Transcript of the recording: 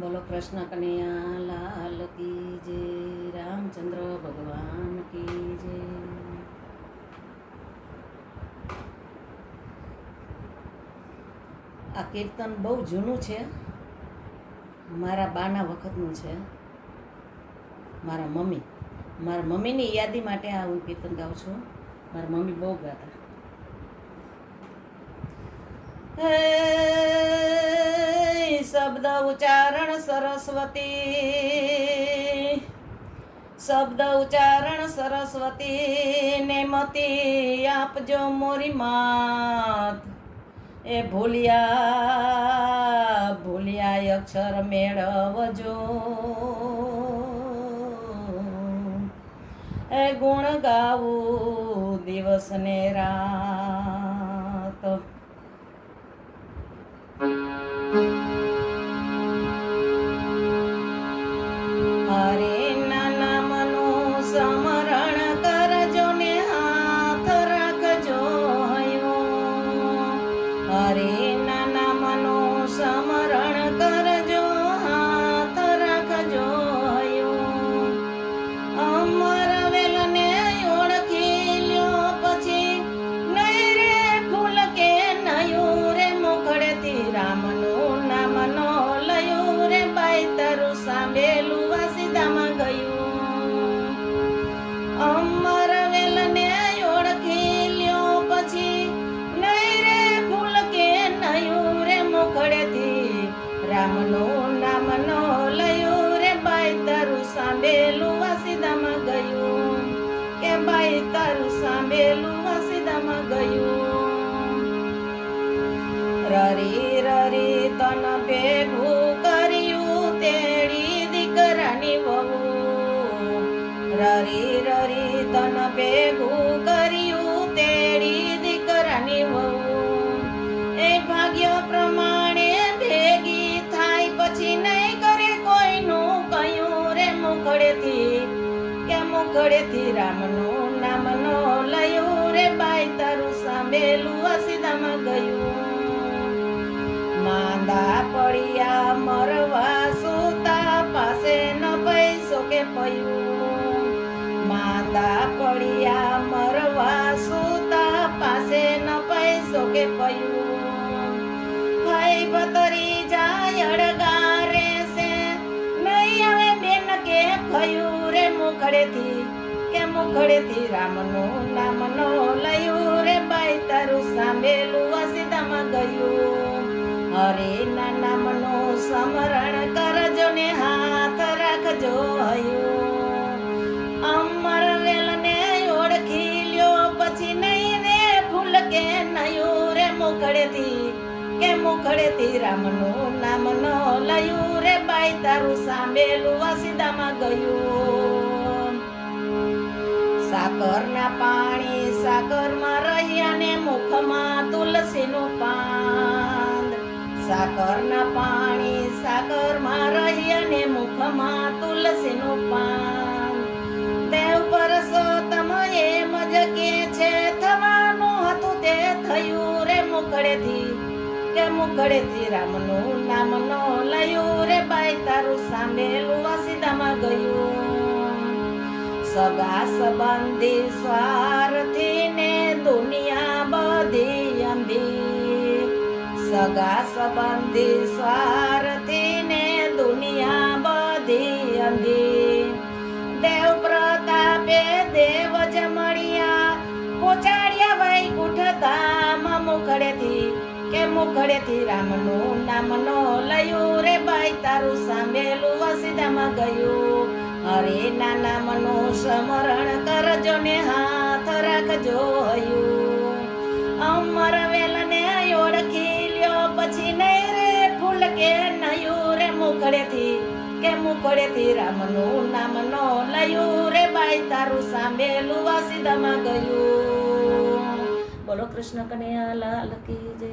બોલો કૃષ્ણ કનૈયા, લાલ કી જય, રામચંદ્ર ભગવાન કી જય. આ કીર્તન બહુ જૂનું છે. મારા બાના વખતનું છે. મારા મમ્મી, મારા મમ્મીની યાદી માટે આ હું કીર્તન ગાઉં છું. મારા મમ્મી બહુ ગાતા. શબ્દ ઉચ્ચારણ સરસ્વતી. શબ્દ ઉચ્ચારણ સરસ્વતી. ને મતી આપજો મોરી માત. એ ભૂલ્યા ભૂલ્યા અક્ષર મેળવજો. એ ગુણ ગાવું દિવસ ને રાત. રામનું નામ નો લયું રે બાઈ તારું સાંભેલું વાસીદામાં ગયું કે બાઈ તારું સાંભેલું વાસીદામાં ગયું રરી રરી તન ભેગું કર્યું તેડી દીકરાની વહુ રરી રરી તન ભેગું કર્યું તેડી દીકરાની વહુ એ ભાગ્ય પ્રમાણે કે રામનો નામનો નામ લયું રે બાઈ, તારું સાંભેલું અસીદામાં ગયું. માંદા પડ્યા મરવા સુતા પાસે ન પૈસો કે પયું. માંદા પડ્યા મરવા સુતા પાસે ન પૈસો કે પયું. ભાઈ બતરી જાય અડગારે છે, નહીં હવે બેન કે ભયું. મુખડેથી કે મુખડેથી રામનું નામ નો લયું રે બાઈ તારું સાંભેલું અસીદામાં ગયું. હરે ના નામનો સ્મરણ કરજો ને હાથ રાખજો હયું. અમર વેલને ઓળખી લ્યો પછી નહીં રે ભૂલ કે નયું રે મુખડેથી કે મુખડેથી રામનું નામ ન લયું રે બાઈ તારું સાંભેલું વાસીદામાં ગયું. સાકરના પાણી સાકરમાં રહ્યા ને મુખમાં તુલસીનું પાન સાકરના પાણી સાકરમાં રહ્યા ને મુખમાં તુલસીનું પાન દેવ પરસોત્તમ એમ જ કે છે, થવાનું હતું તે થયું રે મુકડેથી કે મુકડેથી રામનું નામ નો લયું રે બાઈ તારું સાંભળેલું સીધામાં ગયું. સગા સંબંધી સ્વાર્થીને દુનિયા બધી અંધી સગા સંબંધી સ્વાર્થીને દુનિયા બધી અંધી દેવ પ્રતાપે દેવ જ મળ્યા ભાઈ વૈકુંઠ ધામ મુખડેથી કે મુખડેથી રામનું નામ નો લયું રે ભાઈ તારું સાંભેલું વસીદામાં ગયું હરે ના મનું સ્મરણ કરજો ને હાથ રાખજો હયું. અમર વેલને ઓળખી લ્યો, પછી નહીં રે ફૂલ કે નયું રે મુખડેથી, કે મુકડેથી રામનું નામ નો લયું રે બાઈ તારું સાંભેલું વાસીદામાં ગયું. બોલો કૃષ્ણ કનૈયા લાલ કી જય.